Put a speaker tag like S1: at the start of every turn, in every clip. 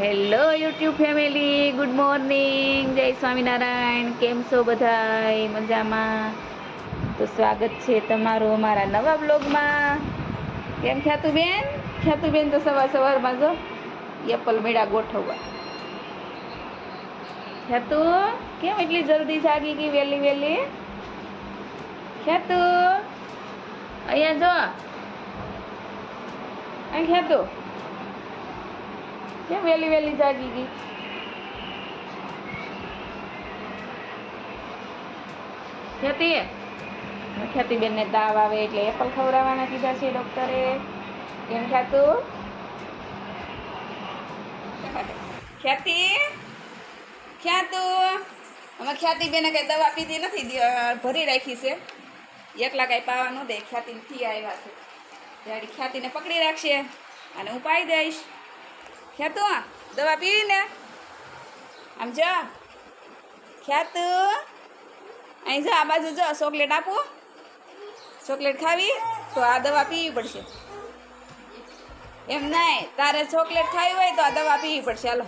S1: Hello YouTube family good morning જય સ્વામિનારાયણ. કેમ છો બધાય? મજામાં? તો સ્વાગત છે તમારું અમારા નવા બ્લોગમાં કેમ ખ્યાતું બેન? ખ્યાતું બેન તો સવાર સવારમાં જો એપલ મેળા ગોઠવવા. ખ્યાતું કેમ એટલી જલ્દી જાગી ગઈ વહેલી વહેલી? ખ્યાતું અહીંયા જો. અહીં ખ્યાતું કેમ વહેલી વહેલી જાગી ગઈ? ખ્યાતિ? ખ્યાતિબેનને તાવ આવે એટલે એપલ ખવડાવવાના કીધા છે ડૉક્ટરે કેમ ખ્યાતું? ખ્યાતિ? ખ્યાતુ? અમે ખ્યાતિબેને કઈ દવા પીધી નથી ભરી રાખી છે. એકલા કઈ પાવા ન દે, ખ્યાતિ થી આવ્યા છે. ત્યારે ખ્યાતિને પકડી રાખશે અને હું પાઈ દઈશ. ખ્યાતુ દવા પીવી ને? આમ જો. ખ્યાતુ અહીં જો, આ બાજુ જો, ચોકલેટ આપો. ચોકલેટ ખાવી, તો આ દવા પીવી પડશે. એમ નહીં તારે ચોકલેટ ખાવી હોય તો આ દવા પીવી પડશે. હાલો.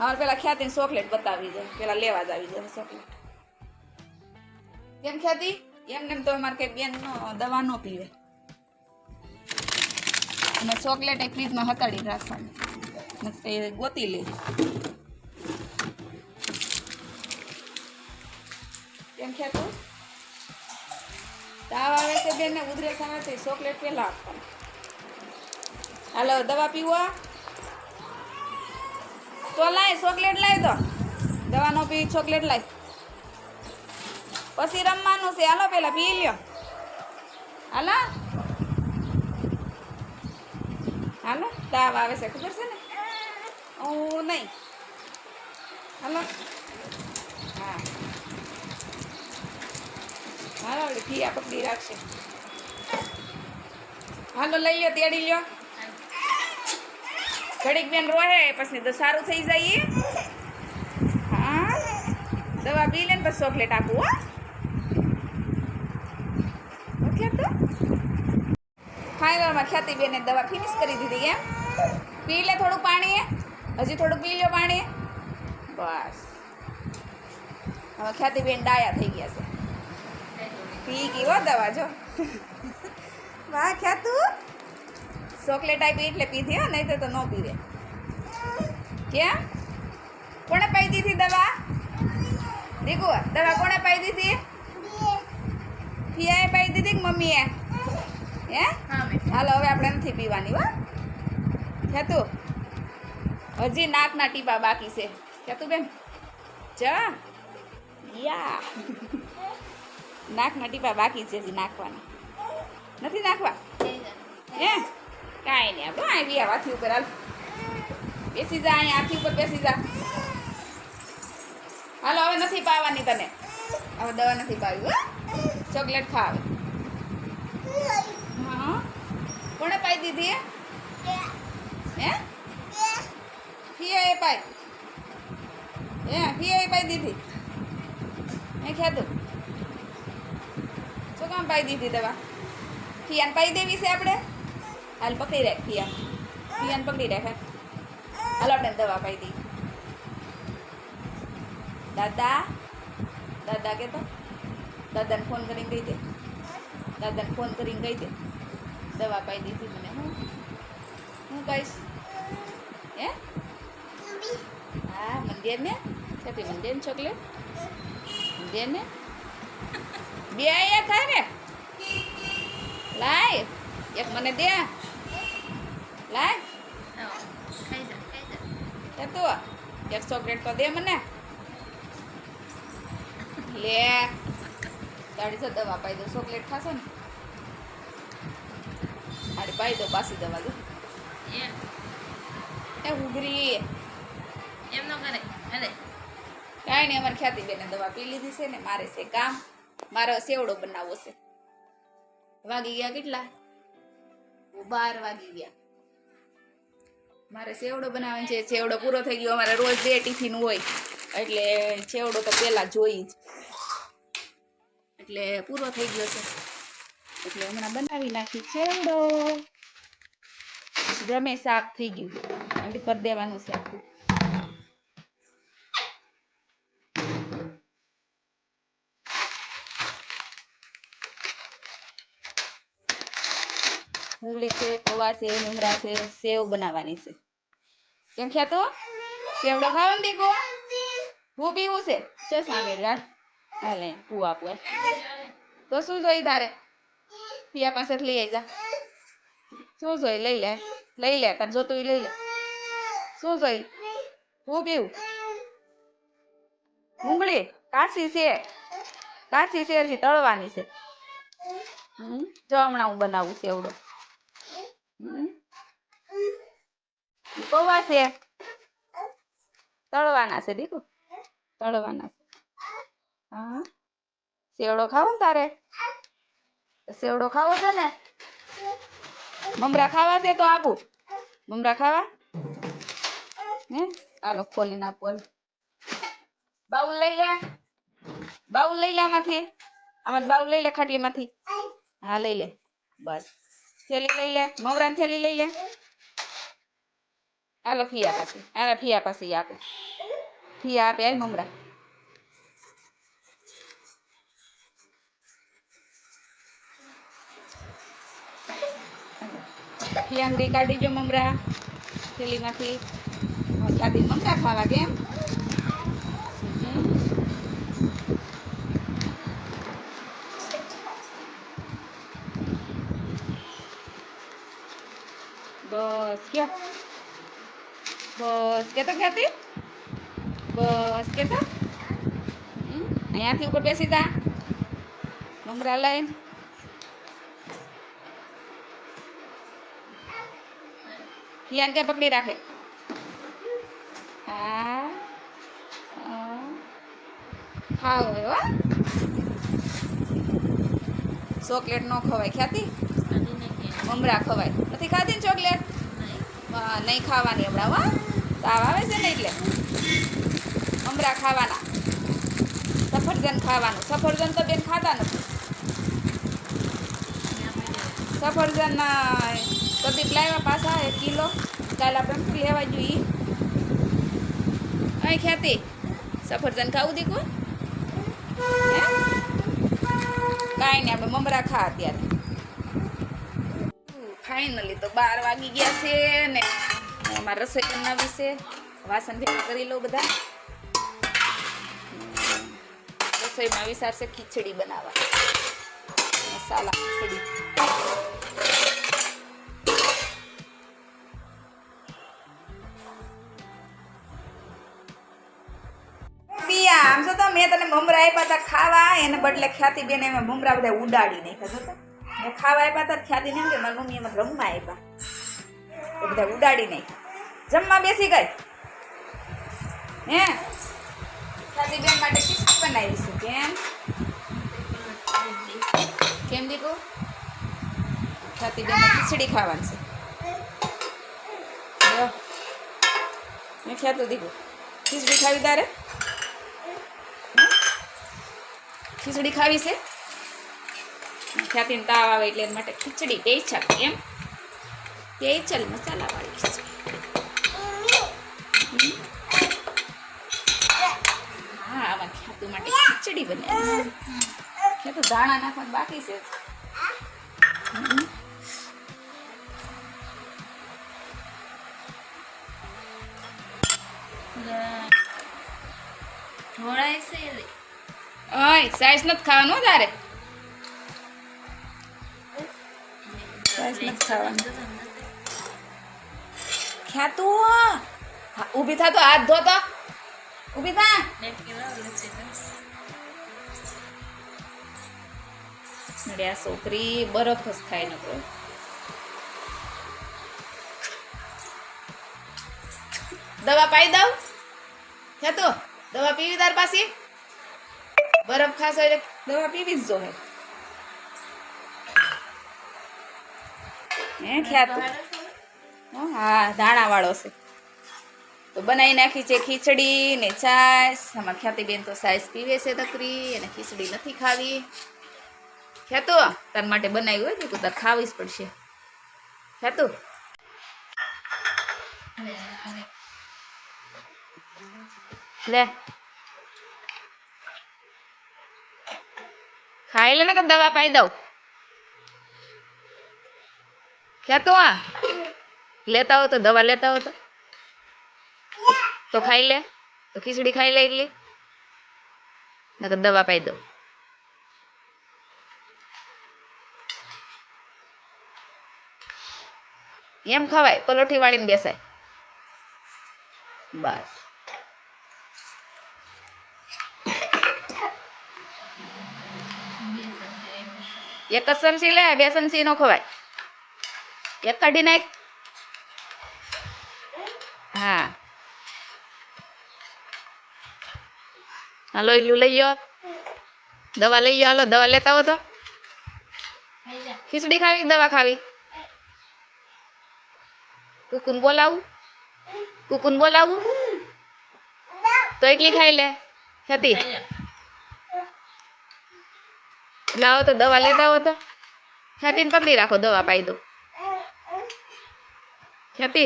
S1: અમારે પેલા ખ્યાતિને ચોકલેટ બતાવી જાય પેલા લેવા જ આવી જાય ચોકલેટ. કેમ ખ્યાતિ? એમને એમ તો અમારે કઈ બેન દવા ન પીવે. અને ચોકલેટ એ ફ્રીજમાં હતાડી રાખવાની. તે ગોતી લે. કેમ ખ્યાતું તાવ આવે છે બેન ને ઉધરસ આવે છે ચોકલેટ પહેલાં આપવાની. હાલો, દવા પીવો. તો લાય, ચોકલેટ લાય તો. દવા નો પી, ચોકલેટ લાય. પછી રમવાનું છે. હાલો, પેલા પી લ્યો. હાલો. હાલો તાવ આવે છે, ખબર છે ને? હું નહીં. હાલો. હા. હાલો ઓલી ફી પકડી રાખશે. હાલો, લઈ લ્યો, તેડી લ્યો. ઘડીક બેન રોહે, પછી તો સારું થઈ જાય હા. દવા પી લે ને પછી ચોકલેટ આપું, હો ઓકે તો ફાઇનલમાં ખ્યાતિબેને દવા ફિનિશ કરી દીધી એમ. પી લે થોડું પાણી હજી થોડું પી લો પાણી બસ. હવે ખ્યાતિબેન ડાયા થઈ ગયા છે. પી ગઈ હો દવા જો. વાહ ખ્યાતું. ચોકલેટ આપી એટલે પીધી હો નહીં તો ન પીવે. કેમ? કોણે પાઈ દીધી દવા? દીકુ દવા કોણે પાઈ દીધી? ફિયાએ પાઈ દીધી કે મમ્મીએ? હે? હાલો હવે આપણે નથી પીવાની હો. ખેતુ હજી નાકના ટીપા બાકી છે. ખેતુ બેન જવા યા. નાકના ટીપા બાકી છે હજી નાખવાના. નથી નાખવા? હે કાંઈ નહીં આપણે આવી આ હાથી ઉપર હાલ. બેસી જા અહીંયા હાથી ઉપર બેસી જા. હાલો હવે નથી પાવાની તને. હવે દવા નથી પાવી હો. ચોકલેટ ખાવ. કોણે પાઈ દીધી હે? ફિયા એ પાઈ. હે ફિયા પાઈ દીધી. હે ખ્યાતું. શું કામ પાઈ દીધી દવા? ફિયાને પાઈ દેવી છે આપણે? હાલ પકડી રાખ ફિયા ફિયાને પકડી રાખ હાલ. આપણે દવા પાઈ દઈ દાદા દાદા કે તો દાદાને ફોન કરીને કહી દે. દાદાને ફોન કરીને કહી દે. દવા પાઈ દીધી મને. હું? હું કહીશ? હે? હા, મંદિર ને? છતી મંદિર ને ચોકલેટ? મંદિર ને? બે એ ને? લાય, એક મને દે. લાય. તું, એક ચોકલેટ તો દે મને. લે દાડી દવા પાઈ દો ચોકલેટ ખાશો ને? આડી પાઈ દો પાછી દવા દે. એ ઉઘરી. કાંઈ નહીં અમારે ખ્યાતિ બેને દવા પી લીધી છે ને મારે છે કામ. મારે સેવડો બનાવવો છે. વાગી ગયા કેટલા? બાર વાગી ગયા. મારે સેવડો બનાવવાનો છે. સેવડો પૂરો થઈ ગયો. અમારે રોજ બે ટિફિન હોય. એટલે સેવડો તો પહેલા જોઈ જ. એટલે પૂરો થઈ ગયો છે. એટલે હમણાં બનાવી નાખી સેવડો ગમે શાક થઈ ગયું. એટલે કરી દેવાનું શાક છે, પૌવા છે મમરા છે, સેવ બનાવવાની છે. કેમ ખ્યાતો સેવડો ખાવાનો દીકો હું પીવું છે? છે હાલે, તું આપું તો શું જોઈ તારે? પિયા પાસે લઈ આવી જા શું જોઈ લઈ લે લઈ લે તારે જોતું લઈ લે શું જોઈ હું પીવું ડુંગળી કાચી છે કાચી છે તળવાની છે જો હમણાં હું બનાવું છે એવડો. પૌવા છે તળવાના છે દીકુ તળવાના છે હા સેવડો ખાવો ને તારે સેવડો ખાવો છે ને? મમરા ખાવા છે તો આપું મમરા ખાવા? હે? ખોલીને આપો હાલો. બાઉલ લઈ લે. બાઉલ લઈ લે આમાંથી. આમાં બાઉલ લઈ લે ખાટીમાંથી હા, લઈ લે. બસ. થેલી લઈ લે. મમરાની થેલી લઈ લે. હાલો, ફિયા પાસે હાલો, ફિયા પાસે આપે. ફિયા આપે, હાલ મમરા ફિયાંગડી કાઢી જો મમરા થેલીમાંથી દાદી મમરા ખાવા કેમ હમ. બસ ક્યાં બસ કેતો ખ્યાતિ બસ કેતો હમ, અહીંયાથી ઉપર બેસી જા મમરા લઈને ફિયાન કે પકડી રાખે હા હા. ખાવ હો ચોકલેટ ન ખવાય ખ્યાતિ મમરા ખવાય નથી ખાધી ને ચોકલેટ નહીં ખાવાની હમણાં હો. તાવ આવે છે ને એટલે. મમરા ખાવાના. સફરજન ખાવાનું. સફરજન તો બેન ખાતા નથી. સફરજન ના પ્રદીપ લાવ્યા પાછા? એક કિલો. કાલે આપણે શું લેવા જોઈએ? અહીં ખ્યાતિ. સફરજન ખાવું દીકું કાંઈ નહીં, આપણે મમરા ખા અત્યારે. ફાઇનલી તો બાર વાગી ગયા છે ને અમારે રસોઈ બનાવી છે વાસણ ભેગા કરી લો બધા. રસોઈમાં વિચારશે ખીચડી બનાવવા મસાલા ખીચડી આમ જો તો મેં તને મમરા આપ્યા હતા ખાવા, એને બદલે ખ્યાતિ બેન એમાં મમરા બધા ઉડાડી નાખ્યા હતા મેં ખાવા આપ્યા હતા ખ્યાતિ ને એમ કે મારી મમ્મી એમાં રમવા આપ્યા. એ બધા ઉડાડી નાખ્યા. જમવા બેસી ગઈ? હે? ખ્યાતિ બેન માટે ખીચડી બનાવી છે, કેમ? કેમ દીકુ? ખ્યાતિ બેન ખીચડી ખાવાની છે. મેં ખ્યાતું દીકુ ખીચડી ખાવી તારે? ખીચડી ખાવી છે. ખ્યાતિને તાવ આવે એટલે એના માટે ખીચડી પેચલ એમ. પેચલ મસાલાવાળી ખીચડી. હા, આમાં ખ્યાતુ માટે ખીચડી બને ખ્યાતુ દાણા નાખવાનું બાકી છે.
S2: ઢોળાય છે
S1: ઓય સાઈઝ નથી ખાવાનું તારે? સાઈઝ નથી ખાવાનું. ખ્યાતું ઊભી થા તો હાથ ધો તો. ઊભી થા. નડે છોકરી બરફ જ ખાય નકરો. દવા પાઈ દઉં? ખ્યાતુ? દવા પીવી તાર પાસે બરફ ખાશો એટલે દવા પીવી જ જોહે હે ખ્યાતું હા ધાણા વાળો છે. તો બનાવી નાખી છે ખીચડી ને છાશ. આમાં ખ્યાતિબેન તો છાશ પીવે છે તકરી અને ખીચડી નથી ખાવી. ખ્યાતો, તાર માટે બનાવ્યું હોય ને, તો તાર ખાવી જ પડશે. ખ્યાતું? લે. ખાઈ લે ને કે દવા પાઈ દઉં. ક્યાં તો આ? લેતા હો તો, દવા લેતા હો તો. તો ખાઈ લે. તો ખીચડી ખાઈ લે એટલી. નકર દવા પાઈ દઉં. એમ ખવાય, પલોઠી વાળીને બેસાય. બસ. એક જ લે, બે સંસી નો ખવાય. એક કાઢી નાખ. હા. હાલો એટલું લઈ જાઓ દવા લઈ જાઓ હાલો, દવા લેતા હો તો. ખીચડી ખાવી દવા ખાવી? કુકુન બોલાવું? કુકુન બોલાવું? તો એકલી ખાઈ લે. હતી. લાવો તો દવા લેતા હો તો. ખ્યાતિને પકડી રાખો, દવા પાઈ દો. ખ્યાતિ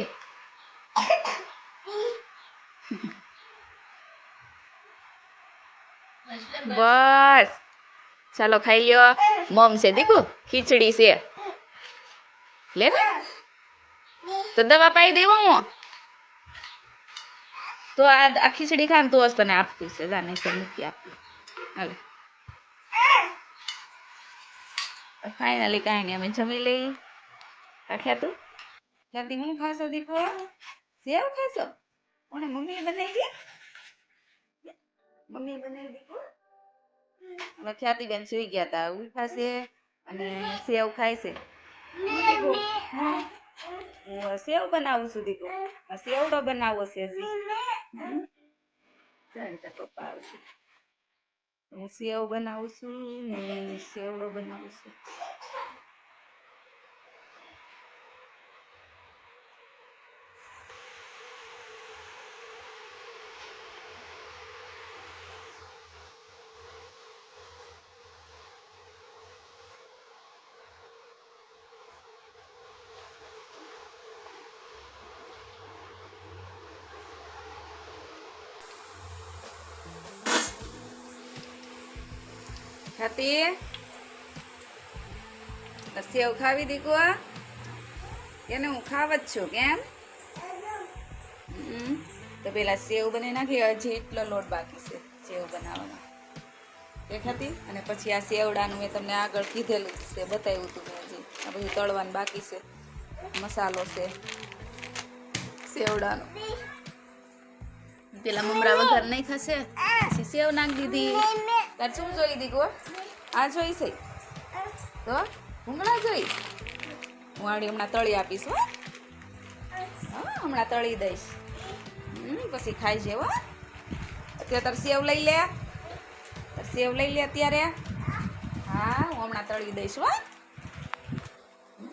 S1: બસ. ચાલો ખાઈ લ્યો. મમ છે દીકુ, ખીચડી છે. લે ને. તો દવા પાઈ દેવો હું. તો આ ખીચડી ખાને તો જ તને આપતી છે જાને તો નથી આપતી હાલે. ફાઇનલી કાંઈ નહીં અમે જમી લઈ આખ્યા તું જલ્દી હું ખાશો દીકો સેવ ખાશો કોને મમ્મી બનાવી દે મમ્મી બનાવી દીખો હવે ખ્યાતિ બેન સુઈ ગયા હતા ઉઠા ખાશે અને સેવ ખાય છે હા. સેવ બનાવું છું દીકરો સેવડો બનાવો છે હજી પપ્પા આવશે હું સેવ બનાવું છું ને સેવડો બનાવું છું. ખાતી? સેવ ખાવી દીકુ એને હું ખાવ જ છું, કેમ? તો પેલા સેવ બની નાખી હજી એટલો લોટ બાકી છે, સેવ બનાવવાનો. એ ખાતી? અને પછી આ સેવડાનું મેં તમને આગળ કીધેલું છે, બતાવ્યું હતું મેં હજી. આ બધું તળવાનું બાકી છે. મસાલો છે, સેવડાનો. પેલા મમરા વગર નહીં થશે? પછી સેવ નાખી દીધી. તાર શું જોઈ દીકુ આ જોઈ છે. તો ભૂંગળા જોઈ હું આડી હમણાં તળી આપીશ, હો. હમણાં તળી દઈશ. પછી ખાઈ જેવો અત્યારે તાર સેવ લઈ લે. તાર સેવ લઈ લે અત્યારે. હા, હું હમણાં તળી દઈશ, હો.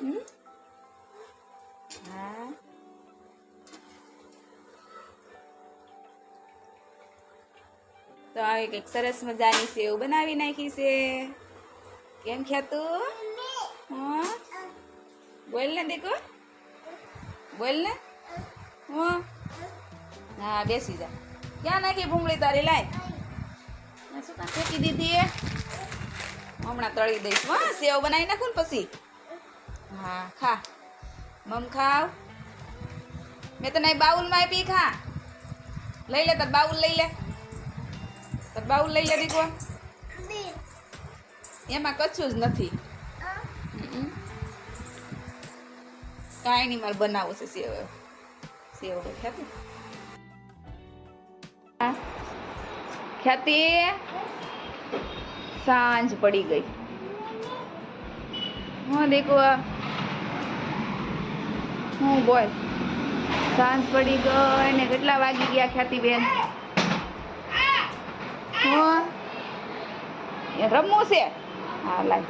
S1: હમ. તો આવી કંઈક સરસ મજાની સેવ બનાવી નાખી છે. કેમ ખ્યાતું હા? બોલ ને દેખો બોલ ને. હા? હા, બેસી જા. ક્યાં નાખી ભૂંગળી તારી? લાય. આ શું ફેંકી દીધી એ? હમણાં તળી દઈશ. હા, સેવ બનાવી નાખું ને પછી? હા, ખા. મમ, ખાવ. મેં તને બાઉલમાં આપી, ખા. લઈ લે, તાર બાઉલ લઈ લે. બાઉલ લઈ લે દીકરો. એમાં કશું જ નથી. કાંઈ નહીં મારે બનાવવું છે સેવ. સેવ ખ્યાતિ. ખ્યાતિ સાંજ પડી ગઈ. હા દેખો હું બોલ. સાંજ પડી ગઈ ને કેટલા વાગી ગયા ખ્યાતિ બેન? રમવું છે હા લાય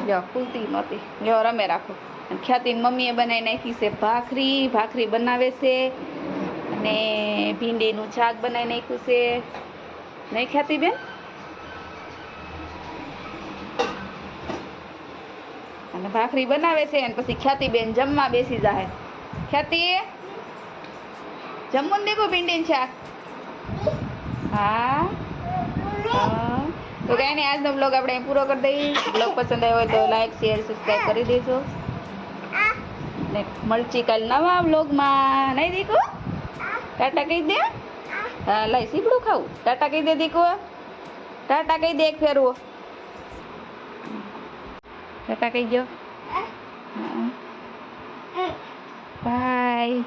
S1: લ્યો ખુલતી નહોતી લ્યો રમે રાખો ખ્યાતિની મમ્મીએ બનાવી નાખી છે ભાખરી ભાખરી બનાવે છે અને ભીંડીનું શાક બનાવી નાખ્યું છે નહીં ખ્યાતિ બેન અને ભાખરી બનાવે છે અને પછી ખ્યાતિબેન જમવા બેસી જાય ખ્યાતિ જમવું દેખો ભીંડીનું શાક. હા. તો કાંઈ નહીં આજનો બ્લોગ આપણે પૂરો કરી દઈએ. બ્લોગ પસંદ આવ્યો હોય તો લાઈક શેર સબસ્ક્રાઈબ કરી દેજો. ને મળચી કાલ નવા બ્લોગમાં નહીં દીકુ? ટાટા કહી દે? હા લઈ સીપડું ખાવું. ટાટા કહી દે દીકુ ટાટા કહી દે એક ફેરવો. ટાટા કહી દો બાય